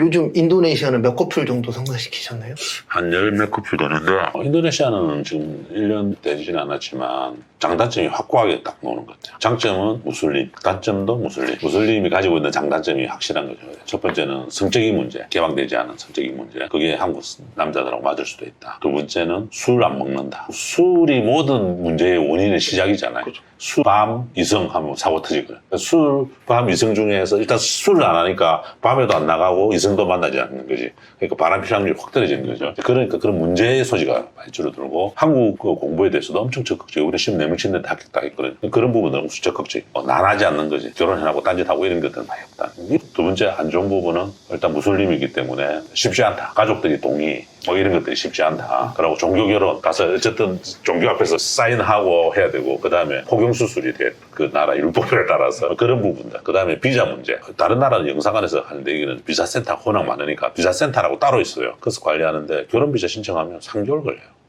요즘 인도네시아는 몇 커플 정도 성사시키셨나요? 한 열 몇 커플 되는데 어, 인도네시아는 지금 1년 되지는 않았지만 장단점이 확고하게 딱 나오는 것 같아요. 장점은 무슬림, 단점도 무슬림. 무슬림이 가지고 있는 장단점이 확실한 거죠. 첫 번째는 성적인 문제, 개방되지 않은 성적인 문제. 그게 한국 남자들하고 맞을 수도 있다. 두 번째는 술 안 먹는다. 술이 모든 문제의 원인의 시작이잖아요. 술, 밤, 이성 하면 사고 터지거든요. 술, 밤, 이성 중에서 일단 술을 안 하니까 밤에도 안 나가고 이성도 만나지 않는 거지. 그러니까 바람 필 확률이 확 떨어지는 거죠. 그러니까 그런 문제의 소지가 많이 줄어들고 한국 그 공부에 대해서도 엄청 적극적이고 우리 시험 내문 치는데 합격다 했거든요. 그런 부분은 너무 적극적. 어, 난하지 않는 거지. 결혼해하고 딴짓하고 이런 것들은 많이 없다. 두 번째 안 좋은 부분은 일단 무슬림이기 때문에 쉽지 않다. 가족들이 동의 뭐 이런 것들이 쉽지 않다. 그리고 종교 결혼 가서 어쨌든 종교 앞에서 사인하고 해야 되고 그 다음에 포경 수술이 돼. 그 나라 율법에 따라서 그런 부분들. 그 다음에 비자 문제. 다른 나라는 영상관에서 하는데 여기는 비자 센터 워낙 많으니까 비자 센터라고 따로 있어요. 그래서 관리하는데 결혼 비자 신청하면 3개월 걸려요.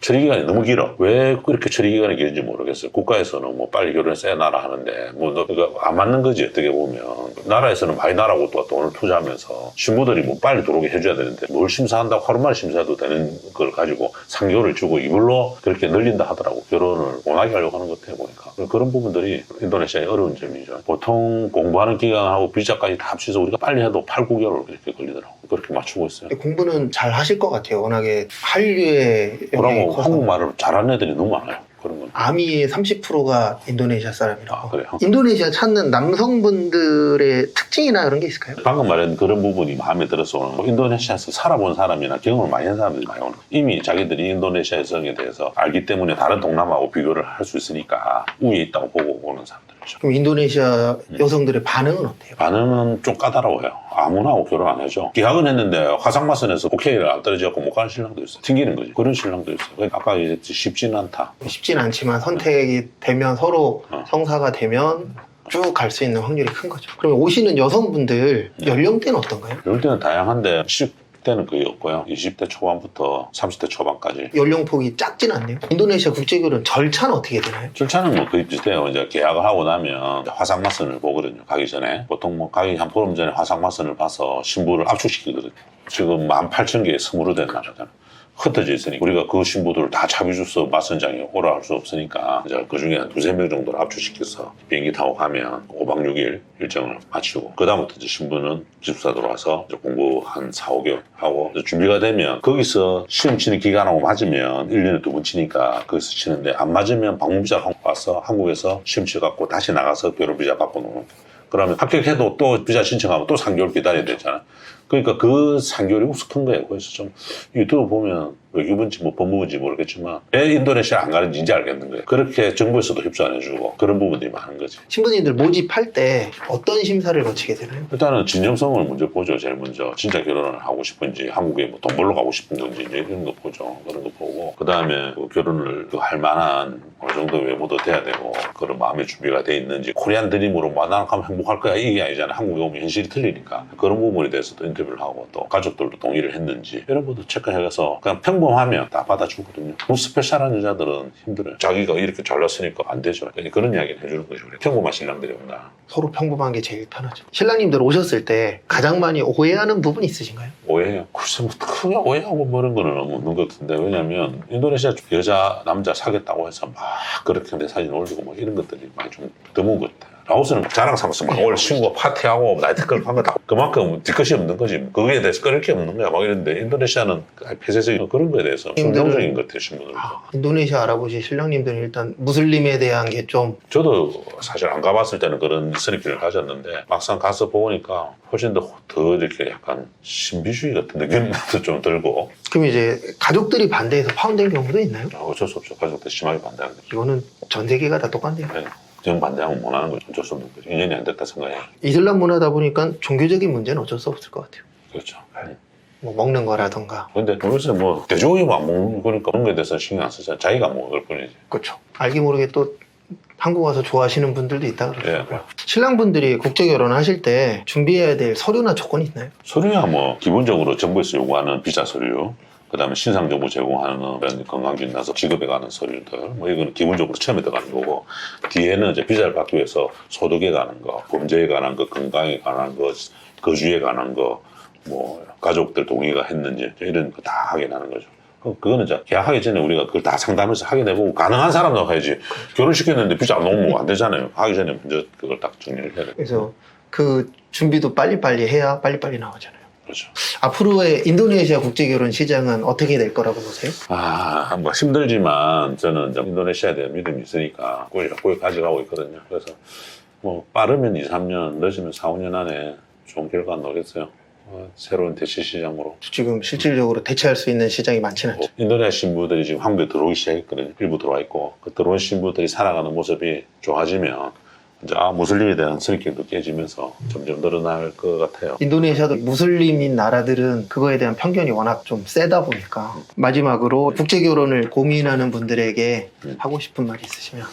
처리 기간이 너무 길어. 왜 그렇게 처리 기간이 길는지 모르겠어요. 국가에서는 뭐 빨리 결혼해서 애 낳아 하는데 뭐 너- 그거 안 맞는 거지 어떻게 보면 나라에서는 많이 나라고 또 돈을 투자하면서 신부들이 뭐 빨리 들어오게 해줘야 되는데 뭘 심사한다고 하루 만에 심사해도 되는 걸 가지고 3개월을 주고 이걸로 그렇게 늘린다 하더라고 결혼을 원하게 하려고 하는 것 같아 보니까 그런 부분들이 인도네시아의 어려운 점이죠. 보통 공부하는 기간하고 비자까지 다 합쳐서 우리가 빨리 해도 8, 9개월 그렇게 걸리더라고. 그렇게 맞추고 있어요. 공부는 잘 하실 것 같아요. 워낙에 한류의 영향이 그러 한국말을 잘하는 애들이 너무 많아요. 그런 건. 아미의 30%가 인도네시아 사람이라고. 아, 그래요? 인도네시아 찾는 남성분들의 특징이나 이런 게 있을까요? 방금 말한 그런 부분이 마음에 들어서 오는 거. 인도네시아에서 살아본 사람이나 경험을 많이 한 사람들이 많이 오는 거. 이미 자기들이 인도네시아의 성에 대해서 알기 때문에 다른 동남아하고 비교를 할 수 있으니까 우위에 있다고 보고 오는 사람들이죠. 그럼 인도네시아 여성들의 반응은 어때요? 반응은 좀 까다로워요. 아무나하고 결혼 안 해줘. 계약은 했는데 화상마선에서 오케이를 안 떨어져갖고 못 가는 신랑도 있어요. 튕기는 거지. 그런 신랑도 있어요. 그러니까 아까 얘기했듯이 쉽지는 않다. 쉽진 않지만 선택이 되면 서로 어. 성사가 되면 쭉 갈 수 있는 확률이 큰 거죠. 그럼 오시는 여성분들 연령대는 어떤가요? 이럴 때는 다양한데 10 대는 거의 없고요. 20대 초반부터 30대 초반까지 연령폭이 작진 않네요. 인도네시아 국제결혼 절차는 어떻게 되나요? 절차는 뭐 거의 비슷해요. 이제 계약을 하고 나면 이제 화상 마선을 보거든요. 가기 전에. 보통 뭐 가기 한 보름 전에 화상 마선을 봐서 신부를 압축시키거든요. 지금 18,000개의 성으로 된 나라잖아요. 흩어져 있으니까 우리가 그 신부들을 다 차비주서 마선장에 오라 할 수 없으니까 이제 그 중에 한 두세 명 정도를 압축시켜서 비행기 타고 가면 5박 6일 일정을 마치고 그 다음부터 이제 신부는 기숙사 들어와서 공부 한 4, 5개월 하고 준비가 되면 거기서 시험 치는 기간하고 맞으면 1년에 두 번 치니까 거기서 치는데 안 맞으면 방문비자를 한국 와서 한국에서 시험 치갖고 다시 나가서 결혼비자 받고 노는 거예요. 그러면 합격해도 또 비자 신청하면 또 3개월 기다려야 되잖아. 그러니까 그 3개월이 우스큰 거예요. 그래서 좀 유튜브 보면 외교부인지 뭐 법무부인지 모르겠지만 왜 인도네시아 안 가는지 이제 알겠는 거예요. 그렇게 정부에서도 협조 안 해주고 그런 부분들이 많은 거지. 신부님들 모집할 때 어떤 심사를 거치게 되나요? 일단은 진정성을 먼저 보죠. 제일 먼저 진짜 결혼을 하고 싶은지 한국에 뭐 돈 벌러 가고 싶은 건지 이제 이런 거 보죠. 그런 거 보고 그 다음에 결혼을 그 할 만한 어느 정도 외모도 돼야 되고 그런 마음의 준비가 돼 있는지 코리안 드림으로 뭐 나는 가면 행복할 거야 이게 아니잖아. 한국에 오면 현실이 틀리니까 그런 부분에 대해서도 인터뷰를 하고 또 가족들도 동의를 했는지 이런 것도 체크해서 그냥 평범하면 다 받아주거든요. 뭐 스페셜한 여자들은 힘들어요. 자기가 이렇게 잘났으니까 안 되죠. 그러니까 그런 이야기를 해주는 거죠. 평범한 신랑들이 없나. 서로 평범한 게 제일 편하죠. 신랑님들 오셨을 때 가장 많이 오해하는 부분 있으신가요? 오해해요. 글쎄, 뭐, 크게 오해하고 뭐 이런 거는 없는 것 같은데, 왜냐면, 인도네시아 여자, 남자 사귀었다고 해서 막 그렇게 내 사진 올리고 뭐 이런 것들이 많이 좀 드문 것 같아요. 라오스는 자랑 삼아서 막올 친구가 파티하고 나이트클럽 한 거 다 그만큼 뒤끝이 없는 거지. 거기에 대해서 끊을 게 없는 거야. 막 이런데, 인도네시아는 폐쇄적인 그런 거에 대해서. 긍정적인 것 같아요, 신분들도. 아, 인도네시아 알아보신 신랑님들은 일단 무슬림에 대한 게 좀 저도 사실 안 가봤을 때는 그런 선입견을 가졌는데 막상 가서 보니까 훨씬 더, 더 이렇게 약간 신비주의 같은 느낌도 좀 들고 그럼 이제 가족들이 반대해서 파혼된 경우도 있나요? 아, 어쩔 수 없죠. 가족들 심하게 반대하는데. 이거는 전 세계가 다 똑같네요. 정반대하면 못하는 거죠. 어쩔 수 없는 거죠. 인연이 안 됐다 생각해요. 이슬람 문화다 보니까 종교적인 문제는 어쩔 수 없을 것 같아요. 그렇죠. 뭐 먹는 거라던가. 근데 요새 뭐 돼지고기 안 먹는 거니까 그런 거에 대해서 신경 안 쓰잖아요. 자기가 안 먹을 뿐이지. 그렇죠. 알게 모르게 또 한국 와서 좋아하시는 분들도 있다 그러더라고요. 예. 신랑분들이 국제 결혼하실 때 준비해야 될 서류나 조건이 있나요? 서류야 뭐 기본적으로 정부에서 요구하는 비자 서류 그 다음에 신상 정보 제공하는 그런 건강증 나서 지급에 가는 서류들 뭐 이거는 기본적으로 처음에 들어가는 거고 뒤에는 이제 비자를 받기 위해서 소득에 관한 거, 범죄에 관한 거, 건강에 관한 거, 거주에 관한 거, 뭐 가족들 동의가 했는지 이런 거 다 확인하는 거죠. 그- 그거는 이제 계약하기 전에 우리가 그걸 다 상담해서 확인해보고 가능한 사람 나가야지 결혼시켰는데 빚안 나오면 안 되잖아요. 하기 전에 먼저 그걸 딱 정리를 해야 돼요. 그래서 그 준비도 빨리빨리 해야 빨리빨리 나오잖아요. 그렇죠. 앞으로의 인도네시아 국제결혼 시장은 어떻게 될 거라고 보세요? 아, 뭐 힘들지만 저는 좀 인도네시아에 대한 믿음이 있으니까 꾸역꾸역 가져가고 있거든요. 그래서 뭐 빠르면 2, 3년, 늦으면 4, 5년 안에 좋은 결과 나오겠어요. 어, 새로운 대시 시장으로. 지금 실질적으로 대체할 수 있는 시장이 많지는 않죠. 인도네시아 신부들이 지금 한국에 들어오기 시작했거든요. 일부 들어와 있고 그 들어온 신부들이 살아가는 모습이 좋아지면 이제 아 무슬림에 대한 선입견도 깨지면서 점점 늘어날 것 같아요. 인도네시아도 무슬림인 나라들은 그거에 대한 편견이 워낙 좀 세다 보니까 마지막으로 국제 결혼을 고민하는 분들에게 음. 하고 싶은 말 있으시면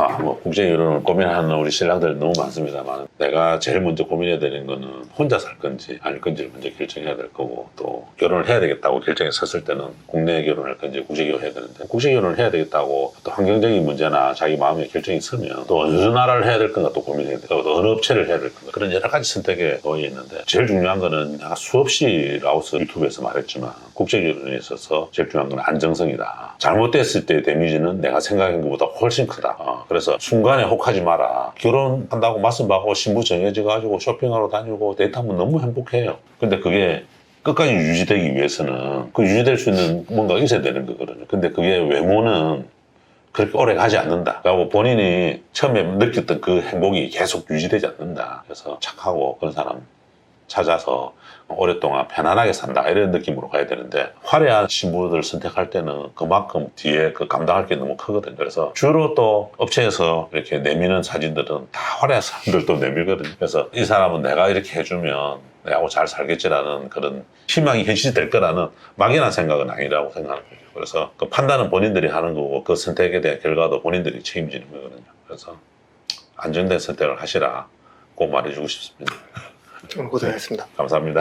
아, 뭐 국제 결혼을 고민하는 우리 신랑들 너무 많습니다만 내가 제일 먼저 고민해야 되는 거는 혼자 살 건지 아닐 건지를 먼저 결정해야 될 거고 또 결혼을 해야 되겠다고 결정에 섰을 때는 국내 결혼할 건지 국제 결혼을 해야 되는데 국제 결혼을 해야 되겠다고 또 환경적인 문제나 자기 마음의 결정이 서면 또 어느 나라를 해야 될 건가 또 고민해야 돼요. 또 어느 업체를 해야 될 건가 그런 여러 가지 선택에 놓여 있는데 제일 중요한 거는 내가 수없이 라오스 유튜브에서 말했지만 국제 결혼에 있어서 제일 중요한 건 안정성이다. 잘못됐을 때의 데미지는 내가 생각한 것보다 훨씬 크다. 어, 그래서 순간에 혹하지 마라. 결혼한다고 맞선 받고 신부 정해져가지고 쇼핑하러 다니고 데이트하면 너무 행복해요. 근데 그게 끝까지 유지되기 위해서는 그 유지될 수 있는 뭔가 있어야 되는 거거든요. 근데 그게 외모는 그렇게 오래 가지 않는다. 그리고 본인이 처음에 느꼈던 그 행복이 계속 유지되지 않는다. 그래서 착하고 그런 사람 찾아서 오랫동안 편안하게 산다 이런 느낌으로 가야 되는데 화려한 신부들 선택할 때는 그만큼 뒤에 그 감당할 게 너무 크거든요. 그래서 주로 또 업체에서 이렇게 내미는 사진들은 다 화려한 사람들도 내밀거든요. 그래서 이 사람은 내가 이렇게 해주면 내하고 잘 살겠지라는 그런 희망이 현실될 거라는 막연한 생각은 아니라고 생각하는 거죠. 그래서 그 판단은 본인들이 하는 거고 그 선택에 대한 결과도 본인들이 책임지는 거거든요. 그래서 안정된 선택을 하시라 꼭 말해주고 싶습니다. 오늘 고생하셨습니다. 감사합니다.